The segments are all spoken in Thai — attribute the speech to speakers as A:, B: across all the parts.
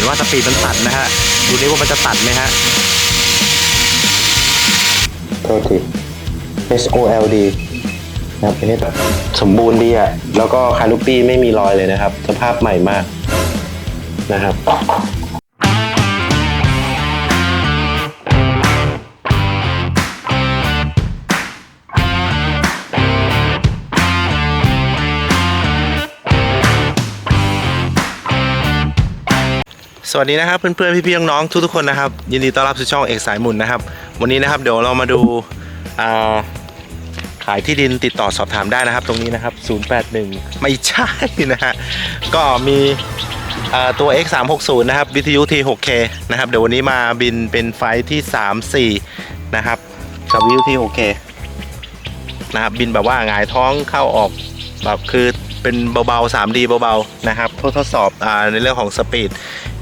A: ห็นว่าสปีดมันตัดนะฮะ ดูนี่ว่ามันจะตัดไหมฮะ
B: โทษที S O L D นะครับอันนี้สมบูรณ์ดีอะ แล้วก็คาลูปี้ไม่มีรอยเลยนะครับ สภาพใหม่มากนะครับ
A: สวัสดีนะครับเพื่อนๆพี่ๆน้องๆทุกๆคนนะครับ ยินดีต้อนรับสู่ช่องเอกสายหมุนนะครับ วันนี้นะครับเดี๋ยวเรามาดูาขายที่ดินติดต่อสอบถามได้นะครับ ตรงนี้นะครับ 081 ไม่ใช่นะฮะก็มีตัว X 3 6 0 นะครับวิทยุ T 6 K นะครับเดี๋ยววันนี้มาบินเป็นไฟที่ 3 4 นะครับกับวิทยุ T 6 K นะครับบินแบบว่าหงายท้องเข้าออกแบบคือเป็นเบาๆ 3D เบาๆนะครับทดสอบอในเรื่องของสปีด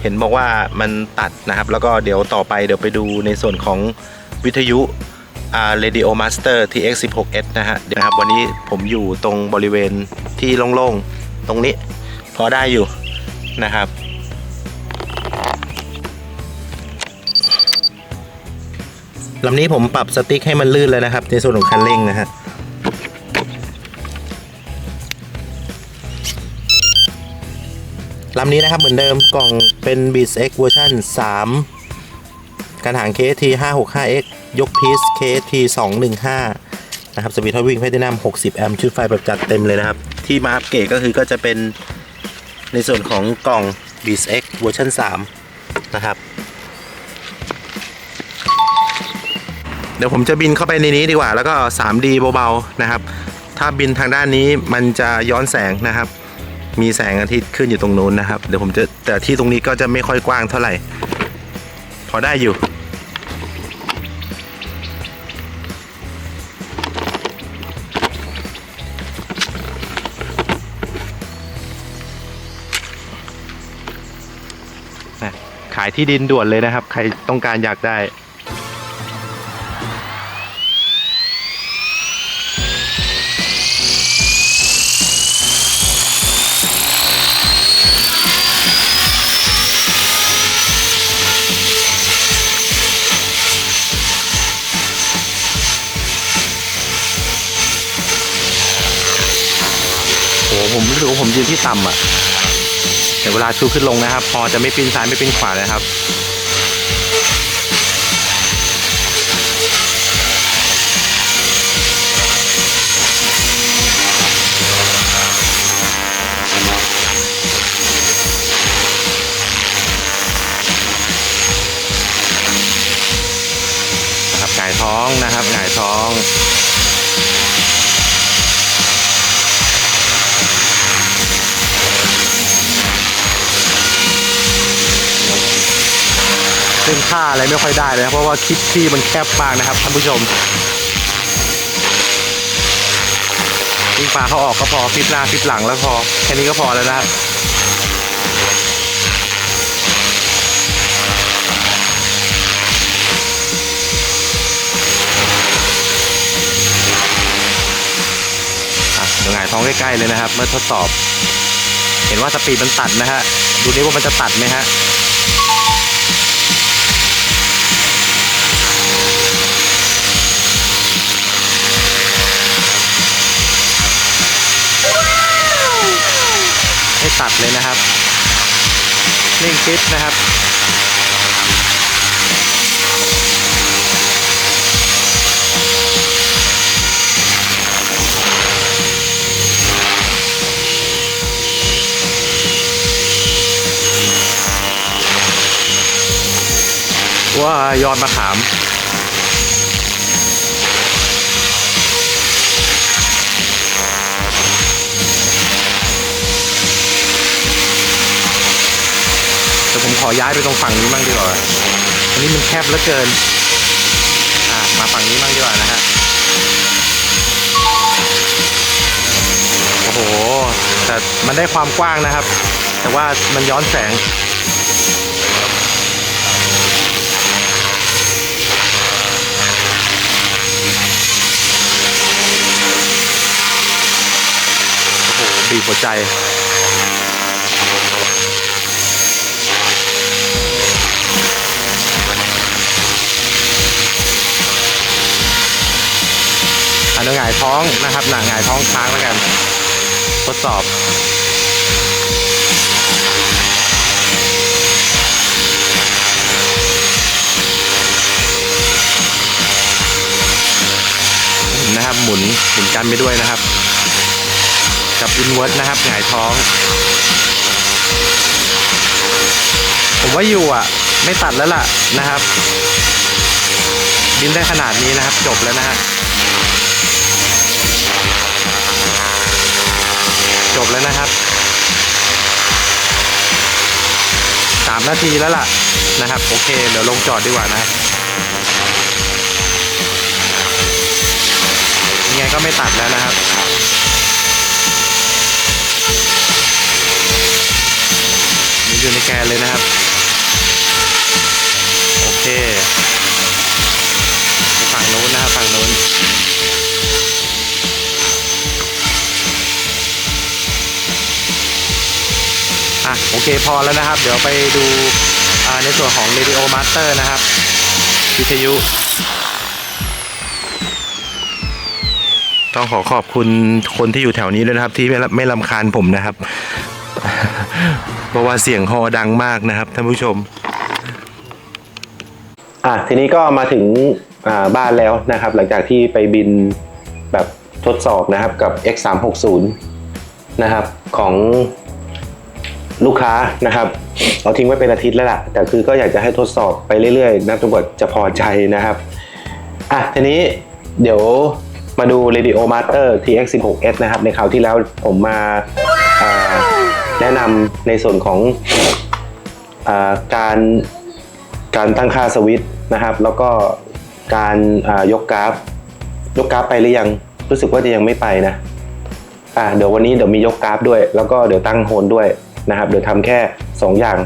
A: เห็นบอกว่ามันตัดนะครับ แล้วก็เดี๋ยวต่อไปเดี๋ยวไปดูในส่วนของวิทยุอ่า Radio Master TX 16S นะฮะเดี๋ยวนะครับวันนี้ผมอยู่ตรงบริเวณที่โล่งๆ ตรงนี้พอได้อยู่นะครับลำนี้ผมปรับสติ๊กให้มันลื่นเลยนะครับ ในส่วนของคันเร่งนะฮะ ลำนี้นะครับเหมือนเดิมกล่องเป็น b e a t X เวอร์ชัน3กระถาง KT 565X ยกพีซ KT 215นะครับสปีดทวิ่งแพทินัม60 แอมป์ชุดไฟแบบจัดเต็มเลยนะครับ ที่มาอัปเกรดก็คือก็จะเป็นในส่วนของกล่อง b e a t X เวอร์ชัน3นะครับเดี๋ยวผมจะบินเข้าไปในนี้ดีกว่าแล้วก็ 3D เบาๆนะครับ ถ้าบินทางด้านนี้มันจะย้อนแสงนะครับ มีแสงอาทิตย์ขึ้นอยู่ตรงนู้นนะครับเดี๋ยวผมจะแต่ที่ตรงนี้ก็จะไม่ค่อยกว้างเท่าไหร่ พอได้อยู่ ขายที่ดินด่วนเลยนะครับ ใครต้องการอยากได้ ผมรู้สึกว่าผมยืนที่ต่ำอะแต่เวลาชูขึ้นลงนะครับ พอจะไม่ปีนซ้ายไม่ปีนขวานะครับนะครับหงายท้องนะครับหงายท้อง ซึ่งค่าอะไรไม่ค่อยได้เลยนะเพราะว่าคลิปที่มันแคบมากนะครับท่านผู้ชมวิ่งปลาเขาออกก็พอฟิปหน้าฟิปหลังแล้วพอแค่นี้ก็พอแล้วนะครับอะเดี๋ยวหงายท้องใกล้ๆเลยนะครับ เมื่อทดสอบ เห็นว่าสปีดมันตัดนะฮะดูนี่ว่ามันจะตัดไหมฮะ ตัดเลยนะครับเร่งฟิตนะครับว่ายอดมะขาม อย้ายไปตรงฝั่งนี้บ้างดีกว่าอันนี้มันแคบเหลือเกิน อ่ามาฝั่งนี้บ้างดีกว่านะฮะ โอ้โห แต่มันได้ความกว้างนะครับ แต่ว่ามันย้อนแสงโอ้โหบีบหัวใจ
C: ดี๋ยวหงายท้องนะครับหนาหงายท้องค้างแล้วกัน ทดสอบนะครับหมุนหมุนกันไปด้วยนะครับ กับอินเวอร์สนะครับหงายท้อง ผมว่าอยู่อะ ไม่ตัดแล้วล่ะนะครับบินได้ขนาดนี้นะครับ จบแล้วนะฮะ จบแล้วนะครับสามนาทีแล้วล่ะนะครับ โอเคเดี๋ยวลงจอดดีกว่านะยังไงก็ไม่ตัดแล้วนะครับมันอยู่ในแกนเลยนะครับ โอเคฝั่งนู้นนะครับฝั่งนู้น อะโอเคพอแล้วนะครับ เดี๋ยวไปดูในส่วนของ Radio Master นะครับ วิทยุ ต้องขอขอบคุณคนที่อยู่แถวนี้ด้วยนะครับ ที่ไม่ไม่ลำคาญผมนะครับ เพราะว่าเสียงฮอดังมากนะครับท่านผู้ชม
A: อะทีนี้ก็มาถึงบ้านแล้วนะครับ หลังจากที่ไปบินแบบทดสอบนะครับกับ X360 นะครับของ ลูกค้านะครับเราทิ้งไว้เป็นอาทิตย์แล้วล่ะ แต่คือก็อยากจะให้ทดสอบไปเรื่อยๆนะจนกว่าจะพอใจนะครับอะทีนี้เดี๋ยวมาดู Radio Master TX16S นะครับ ในคราวที่แล้วผมมาาแนะนำในส่วนของอาการการตั้งค่าสวิตช์นะครับ แล้วก็การายกกราฟ ยกกราฟไปหรือยัง รู้สึกว่าจะยังไม่ไปนะอ่าเดี๋ยววันนี้เดี๋ยวมียกกราฟด้วย แล้วก็เดี๋ยวตั้งโฮนด้วย นะครับเดี๋ยวทำแค่ 2 อย่าง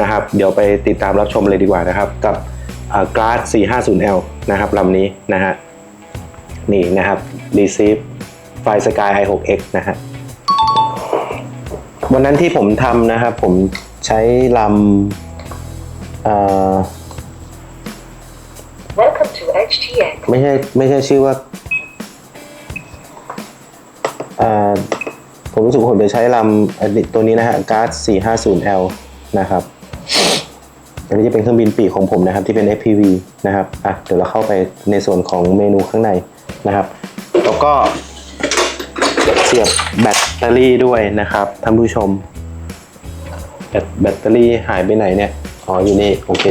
A: นะครับ เดี๋ยวไปติดตามรับชมเลยดีกว่านะครับ กับกราฟ 450L นะครับลำนี้นะฮะนี่นะครับ receive ไฟล์ Sky i6x นะฮะวันนั้นที่ผมทำนะครับ ผมใช้ลำอ่า
D: Welcome to HTX.
A: ไม่ใช่ไม่ใช่ชื่อว่าอ่า ผมรู้สึกผมจะใช้ลำตัวนี้นะฮะการ์ด 450L นะครับอันนี้จะเป็นเครื่องบินปีกของผมนะครับที่เป็น FPV นะครับอะเดี๋ยวเราเข้าไปในส่วนของเมนูข้างในนะครับ แล้วก็เสียบแบตเตอรี่ด้วยนะครับท่านผู้ชม แบตแบตเตอรี่หายไปไหนเนี่ย อ๋ออยู่นี่ โอเค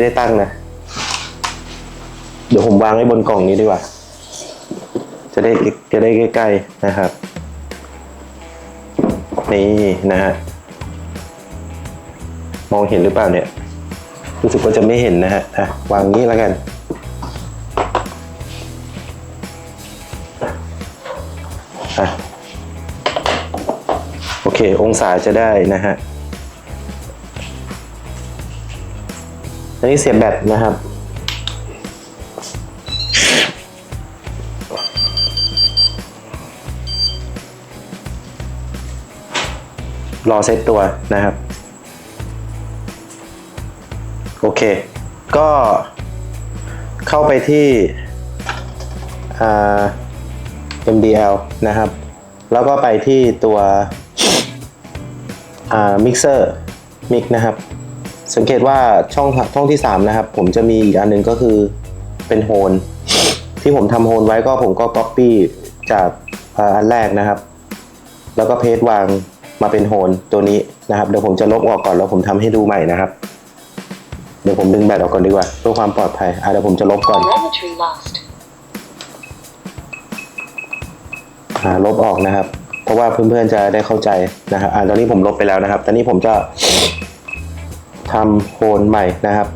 A: ไม่ได้ตั้งนะ เดี๋ยวผมวางไว้บนกล่องนี้ดีกว่า จะได้จะได้ใกล้ๆนะครับ นี่นะฮะ มองเห็นหรือเปล่าเนี่ย รู้สึกว่าจะไม่เห็นนะฮะอะวางนี้แล้วกัน อะ โอเค องศาจะได้นะฮะ อันนี้เสียบแบตนะครับ รอเซตตัวนะครับ โอเค ก็เข้าไปที่ MDL นะครับ แล้วก็ไปที่ตัวอ่า mixer mix นะครับ สังเกตว่าช่องช่องที่ 3 นะครับ ผมจะมีอีกอันหนึงก็คือเป็นโฮนที่ผมทำโฮนไว้ก็ผมก็ Copy จากอ่าอันแรกนะครับ แล้วก็เพจวางมาเป็นโฮนตัวนี้นะครับเดี๋ยวผมจะลบออกก่อนแล้วผมทำให้ดูใหม่นะครับเดี๋ยวผมดึงแบตออกก่อนดีกว่าเพื่อความปลอดภัยอะเดี๋ยวผมจะลบก่อน
D: Telemetry lost.
A: อ่าลบออกนะครับ เพราะว่าเพื่อนๆจะได้เข้าใจนะครับอ่าตอนนี้ผมลบไปแล้วนะครับ ตอนนี้ผมจะ ทำโคนใหม่นะครับ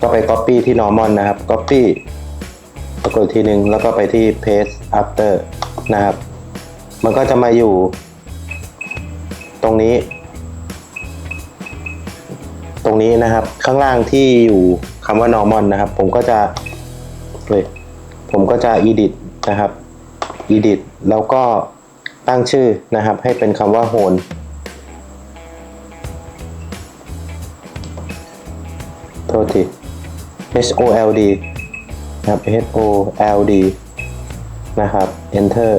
A: ก็ไป Copy ที่ Normal นะครับ Copy ปรากฏทีหนึ่งแล้วก็ไปที่ Paste After นะครับ มันก็จะมาอยู่ ตรงนี้ ตรงนี้นะครับข้างล่างที่อยู่คำว่า normal นะครับ ผมก็จะเลยผมก็จะ edit นะครับ edit แล้วก็ตั้งชื่อนะครับ ให้เป็นคำว่า hold โทษที H O L D นะครับ H O L D นะครับ enter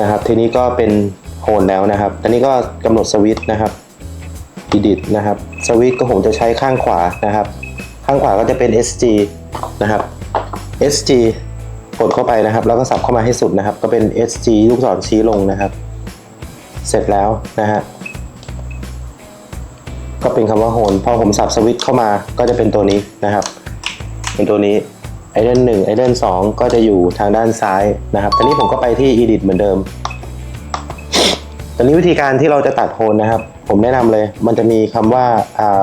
A: นะครับ ทีนี้ก็เป็นโหนแล้วนะครับ อันนี้ก็กำหนดสวิตช์นะครับ edit นะครับ สวิตช์ก็ผมจะใช้ข้างขวานะครับ ข้างขวาก็จะเป็น SG นะครับ SG กดเข้าไปนะครับ แล้วก็สับเข้ามาให้สุดนะครับ ก็เป็น SG ลูกศรชี้ลงนะครับ เสร็จแล้วนะฮะ ก็เป็นคำว่าโหนพอผมสับสวิตช์เข้ามาก็จะเป็นตัวนี้นะครับ เป็นตัวนี้ไอเดนหนึ่งไอเดนสองก็จะอยู่ทางด้านซ้ายนะครับตอนนี้ผมก็ไปที่ edit เหมือนเดิม ตอนนี้วิธีการที่เราจะตัดโคนนะครับ ผมแนะนำเลย มันจะมีคำว่าอ่า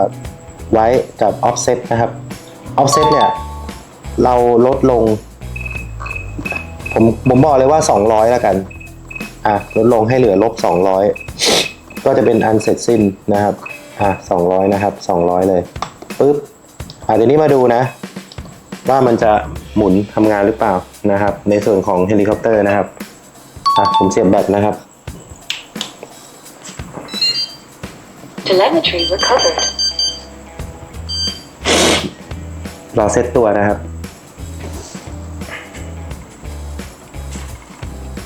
A: ไว้กับ offset นะครับ offset เนี่ย เราลดลง ผมผมบอกเลยว่า 200 แล้วกัน อะ ลดลงให้เหลือลบ 200 ก็จะเป็นอันเสร็จสิ้นนะครับ อะ200นะครับ200เลยปึ๊บอะเดี๋ยวนี้มาดูนะ ว่ามันจะหมุนทำงานหรือเปล่านะครับ ในส่วนของเฮลิคอปเตอร์นะครับอะผมเสียบแบตนะครับ
D: Telemetry recovered.
A: รอเซตตัวนะครับ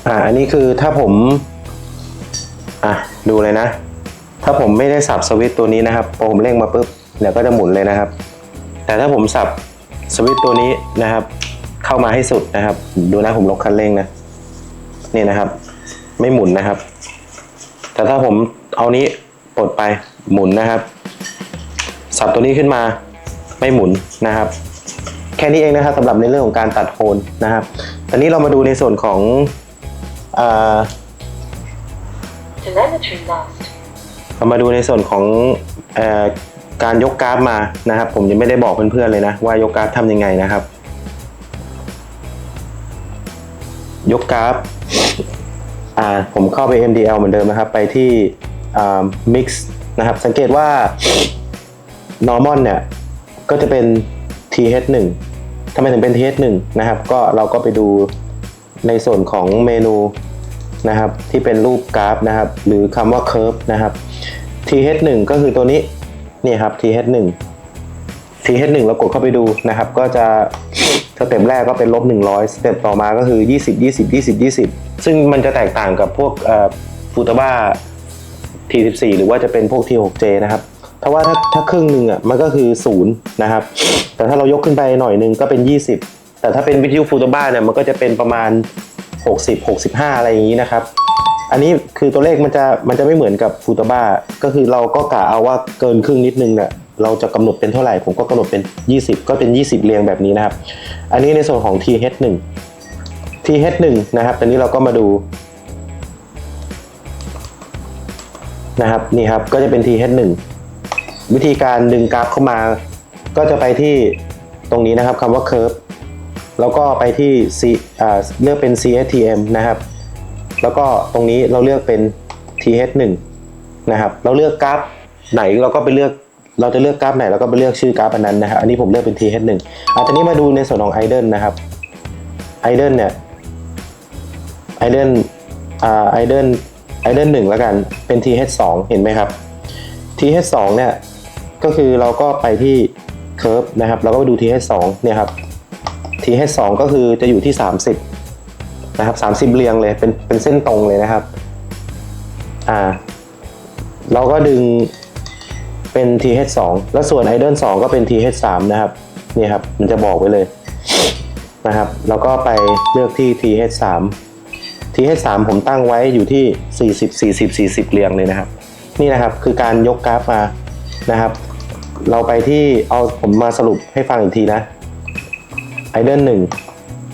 A: อ่า อันนี้คือถ้าผม อะ ดูเลยนะ ถ้าผมไม่ได้สับสวิตตัวนี้นะครับพอผมเร่งมาปุ๊บเดี๋ยวก็จะหมุนเลยนะครับ แต่ถ้าผมสับสวิตตัวนี้นะครับ เข้ามาให้สุดนะครับ ดูนะผมลดคันเร่งนะนี่นะครับ ไม่หมุนนะครับ แต่ถ้าผมเอานี้ปลดไปหมุนนะครับ สับตัวนี้ขึ้นมาไม่หมุนนะครับ แค่นี้เองนะครับสำหรับในเรื่องของการตัดโคนนะครับตอนนี้เรามาดูในส่วนของอา
D: Telemetry lost.
A: เรามาดูในส่วนของอการยกกราฟมานะครับ ผมยังไม่ได้บอกเพื่อนๆเลยนะว่ายกกราฟทำยังไงนะครับ ยกกราฟอ่าผมเข้าไป MDL เหมือนเดิมนะครับ ไปที่ mix นะครับ สังเกตว่า normal เนี่ย ก็จะเป็น th1 ทำไมถึงเป็น th1 นะครับ ก็เราก็ไปดูในส่วนของเมนูนะครับ ที่เป็นรูปกราฟนะครับ หรือคำว่า curve นะครับ th1 ก็คือตัวนี้นี่ครับ th1 th1 เรากดเข้าไปดูนะครับ ก็จะสเต็ปแรกก็เป็นลบ100สเต็ปต่อมาก็คือ 20 20 20 20 ซึ่งมันจะแตกต่างกับพวกฟูตาบ้า T14 หรือว่าจะเป็นพวก T6J นะครับถ้าว่าถ้าถ้าครึ่งหนึ่งอะมันก็คือ0นะครับ แต่ถ้าเรายกขึ้นไปหน่อยหนึงก็เป็น 20 แต่ถ้าเป็นวิทยุฟูตบ้าเนี่ยมันก็จะเป็นประมาณ 60 65 อะไรอย่างนี้นะครับ อันนี้คือตัวเลขมันจะมันจะไม่เหมือนกับฟูตบ้าก็คือเราก็กะเอาว่าเกินครึ่งนิดนึงเนี่ยเราจะกำหนดเป็นเท่าไหร่ผมก็กำหนดเป็น 20 ก็เป็น 20 เรียงแบบนี้นะครับ อันนี้ในส่วนของ TH1 TH1 นะครับตอนนี้เราก็มาดูนะครับนี่ครับก็จะเป็น TH1 วิธีการดึงกราฟเข้ามา ก็จะไปที่ตรงนี้นะครับคำว่า curve แล้วก็ไปที่ C เลือกเป็น CSTM นะครับ แล้วก็ตรงนี้เราเลือกเป็น TH1 นะครับ เราเลือกกราฟไหนเราก็ไปเลือกเราจะเลือกกราฟไหนเราก็ไปเลือกชื่อกราฟอันนั้นนะครับอันนี้ผมเลือกเป็น TH1 อะตอนนี้มาดูในส่วนของ idle นะครับ idle เนี่ย idle อ่า idle idle 1แล้วกันเป็น TH2 เห็นไหมครับ TH2 เนี่ยก็คือเราก็ไปที่ curve นะครับ เราก็ไปดู TH2 เนี่ยครับ TH2 ก็คือจะอยู่ที่ 30 นะครับ30 เรียงเลยเป็นเป็นเส้นตรงเลยนะครับอ่าเราก็ดึงเป็น TH2 แล้วส่วน idle 2 ก็เป็น TH3 นะครับนี่ครับมันจะบอกไว้เลยนะครับแล้วก็ไปเลือกที่ TH3 TH3 ผมตั้งไว้อยู่ที่ 40 40 40 เรียงเลยนะครับ นี่นะครับคือการยกกราฟมานะครับ เราไปที่เอาผมมาสรุปให้ฟังอีกทีนะไอเดนหนึ่ง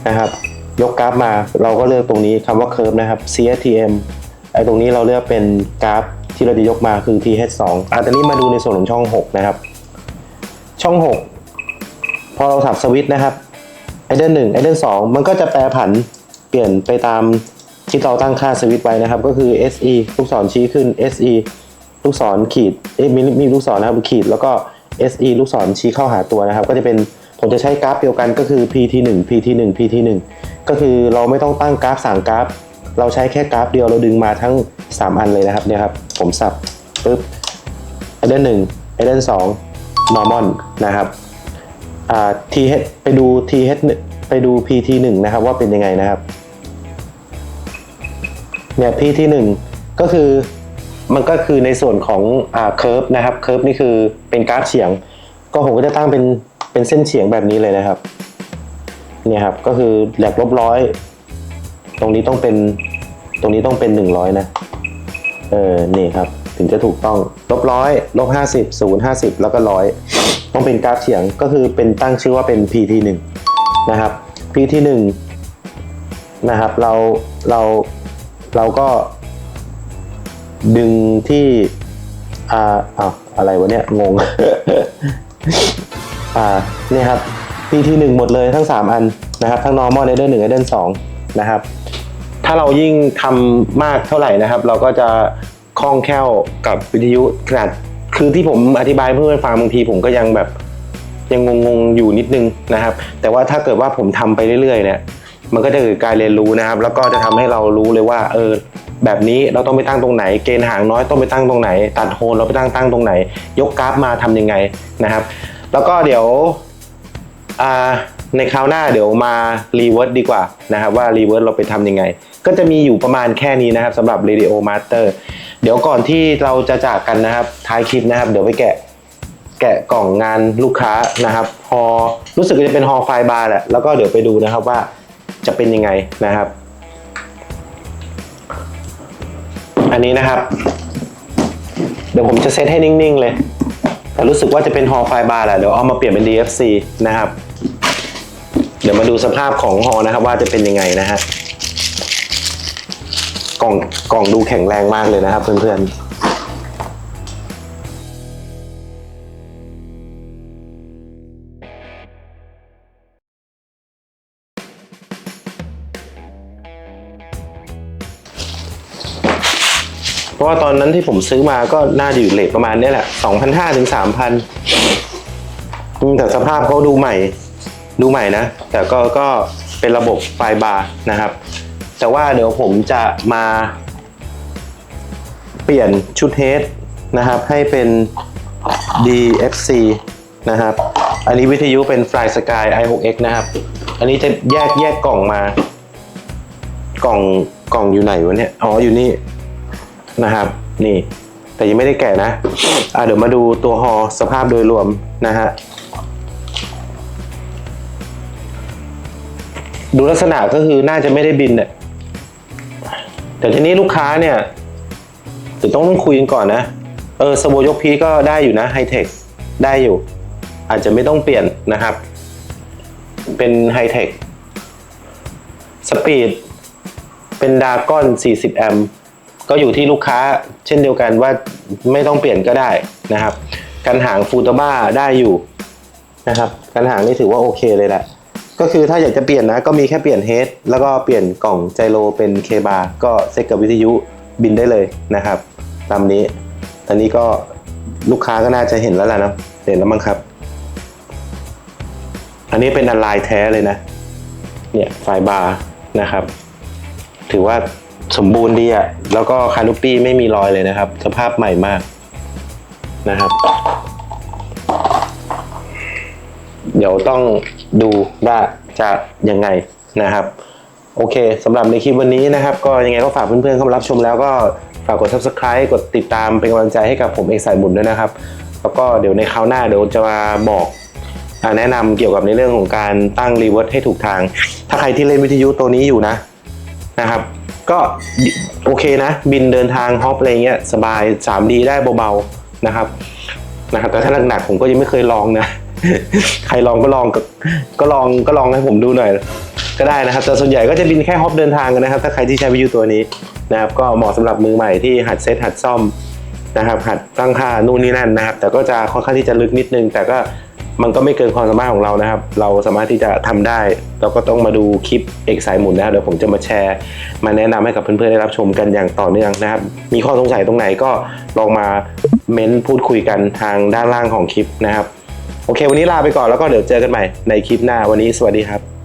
A: นะครับ ยกกราฟมาเราก็เลือกตรงนี้คำว่า curve นะครับ CSTM ไอตรงนี้เราเลือกเป็นกราฟที่เราจะยกมาคือ TH2 อะตอนนี้มาดูในส่วนของช่อง 6 นะครับ ช่อง 6 พอเราสับสวิตช์นะครับไอเดนหนึ่งไอเดนสองมันก็จะแปรผันเปลี่ยนไปตามที่เราตั้งค่าสวิตช์ไว้นะครับ ก็คือ SE ลูกศรชี้ขึ้น SE ลูกศรขีดเอ๊ะมีมีลูกศรนะครับขีด แล้วก็ SE ลูกศรชี้เข้าหาตัวนะครับ ก็จะเป็นผมจะใช้กราฟเดียวกันก็คือ PT1 PT1 PT1 ก็คือเราไม่ต้องตั้งกราฟสั่งกราฟ เราใช้แค่กราฟเดียวเราดึงมาทั้ง 3 อันเลยนะครับเนี่ยครับผมสับปุ๊บไอเดนหนึ่งไอเดนสองนอร์มอนนะครับอ่า TH ไปดู TH ไปดู PT หนึ่งนะครับว่าเป็นยังไงนะครับเนี่ย PT หนึ่งก็คือมันก็คือในส่วนของอ่าเคิร์ฟนะครับเคิร์ฟนี่คือเป็นกราฟเฉียง ก็ผมก็จะตั้งเป็นเป็นเส้นเฉียงแบบนี้เลยนะครับ เนี่ยครับก็คือแหลกลบร้อยตรงนี้ต้องเป็นตรงนี้ต้องเป็นหนึ่งร้อยนะเออนี่ครับถึงจะถูกต้องลบร้อยลบห้าสิบศูนย์ห้าสิบแล้วก็ร้อยต้องเป็นกราฟเฉียงก็คือเป็นตั้งชื่อว่าเป็น PT หนึ่งนะครับ PT หนึ่งนะครับเราเราเราก็ดึงที่อ่าอ้าวอะไรวะเนี่ยงง อ่าเนี่ยครับ PT หนึ่งหมดเลยทั้ง 3 อันนะครับทั้ง normal a d e r 1 a d e r 2นะครับถ้าเรายิ่งทำมากเท่าไหร่นะครับ เราก็จะคล่องแคล่วกับวิทยุขนาดคือที่ผมอธิบายเพื่อนฟังบางทีผมก็ยังแบบยังงงๆอยู่นิดนึงนะครับ แต่ว่าถ้าเกิดว่าผมทำไปเรื่อยๆเนี่ยมันก็จะเกิดการเรียนรู้นะครับ แล้วก็จะทำให้เรารู้เลยว่าเออแบบนี้เราต้องไปตั้งตรงไหน เกณฑ์ห่างน้อยต้องไปตั้งตรงไหน ตัดโฮลเราไปตั้งตั้งตรงไหน ยกกราฟมาทำยังไงนะครับ แล้วก็เดี๋ยว ในคราวหน้าเดี๋ยวมารีเวิร์สดีกว่านะครับว่ารีเวิร์สเราไปทำยังไง ก็จะมีอยู่ประมาณแค่นี้นะครับสำหรับ Radio Master เดี๋ยวก่อนที่เราจะจากกันนะครับท้ายคลิปนะครับ เดี๋ยวไปแกะแกะกล่องงานลูกค้านะครับฮอรู้สึกจะเป็นฮอไฟบาร์แหละแล้วก็เดี๋ยวไปดูนะครับว่าจะเป็นยังไงนะครับ อันนี้นะครับ เดี๋ยวผมจะเซตให้นิ่งๆเลย แต่รู้สึกว่าจะเป็นฮอไฟบาร์แหละเดี๋ยวเอามาเปลี่ยนเป็น DFC นะครับ เดี๋ยวมาดูสภาพของฮอนะครับ ว่าจะเป็นยังไงนะฮะกล่องกล่องดูแข็งแรงมากเลยนะครับ เพื่อนๆเพราะว่าตอนนั้นที่ผมซื้อมาก็น่าจะอยู่เลทประมาณนี้แหละ2,500ถึง3,000อืมแต่สภาพเขาดูใหม่ ดูใหม่นะ แต่ก็ก็เป็นระบบไฟบาร์นะครับ แต่ว่าเดี๋ยวผมจะมาเปลี่ยนชุดเฮดนะครับ ให้เป็น DFC นะครับ อันนี้วิทยุเป็น Fly Sky i6x นะครับ อันนี้จะแยกแยกกล่องมา กล่องกล่องอยู่ไหนวะเนี่ย อ๋ออยู่นี่นะครับ นี่ แต่ยังไม่ได้แกะนะ อะเดี๋ยวมาดูตัวฮอสภาพโดยรวมนะฮะ ดูลักษณะก็คือน่าจะไม่ได้บินเนี่ยแต่ทีนี้ลูกค้าเนี่ยเดี๋ยวต้องต้องคุยกันก่อนนะ เออสโบยกพีก็ได้อยู่นะไฮเทคได้อยู่ อาจจะไม่ต้องเปลี่ยนนะครับ เป็นไฮเทคสปีดเป็นดากอน 40 แอมป์ก็อยู่ที่ลูกค้าเช่นเดียวกันว่าไม่ต้องเปลี่ยนก็ได้นะครับ กันหางฟูตบ้าได้อยู่นะครับ กันหางนี่ถือว่าโอเคเลยแหละ ก็คือถ้าอยากจะเปลี่ยนนะ ก็มีแค่เปลี่ยนเฮดแล้วก็เปลี่ยนกล่องไจโรเป็นเคบาก็เซ็ตกับวิทยุบินได้เลยนะครับ ตามนี้ตอนนี้ก็ลูกค้าก็น่าจะเห็นแล้วล่ะนะเห็นแล้วมั้งครับ อันนี้เป็นอันลายแท้เลยนะ เนี่ยไฟบาร์นะครับ ถือว่าสมบูรณ์ดีอะแล้วก็คานุปี้ไม่มีรอยเลยนะครับ สภาพใหม่มากนะครับ เดี๋ยวต้องดูว่าจะยังไงนะครับ โอเคสำหรับในคลิปวันนี้นะครับ ก็ยังไงก็ฝากเพื่อนๆเข้ามารับชมแล้วก็ฝากกด subscribe กดติดตามเป็นกำลังใจให้กับผมเอกสายบุญด้วยนะครับ แล้วก็เดี๋ยวในคราวหน้าเดี๋ยวจะมาบอกแนะนำเกี่ยวกับในเรื่องของการตั้งรีเวิร์สให้ถูกทาง ถ้าใครที่เล่นวิทยุตัวนี้อยู่นะนะครับ ก็โอเคนะ บินเดินทางฮอปอะไรเงี้ยสบาย 3D ได้เบาๆนะครับนะครับแต่ถ้าหนักๆผมก็ยังไม่เคยลองนะ ใครลองก็ลองก็ก็ลองก็ลองให้ผมดูหน่อย ก็ได้นะครับ แต่ส่วนใหญ่ก็จะบินแค่ฮอปเดินทางกันนะครับ ถ้าใครที่ใช้วิทยุตัวนี้นะครับก็เหมาะสำหรับมือใหม่ที่หัดเซตหัดซ่อมนะครับ หัดตั้งค่านู่นนี่นั่นนะครับ แต่ก็จะค่อนข้างที่จะลึกนิดนึง แต่ก็มันก็ไม่เกินความสามารถของเรานะครับ เราสามารถที่จะทำได้ เราก็ต้องมาดูคลิปเอกสายหมุนนะครับเดี๋ยวผมจะมาแชร์ มาแนะนำให้กับเพื่อนๆได้รับชมกันอย่างต่อเนื่องนะครับ มีข้อสงสัยตรงไหนก็ลองมาเม้นพูดคุยกันทางด้านล่างของคลิปนะครับ โอเค วันนี้ลาไปก่อนแล้วก็เดี๋ยวเจอกันใหม่ในคลิปหน้าวันนี้สวัสดีครับ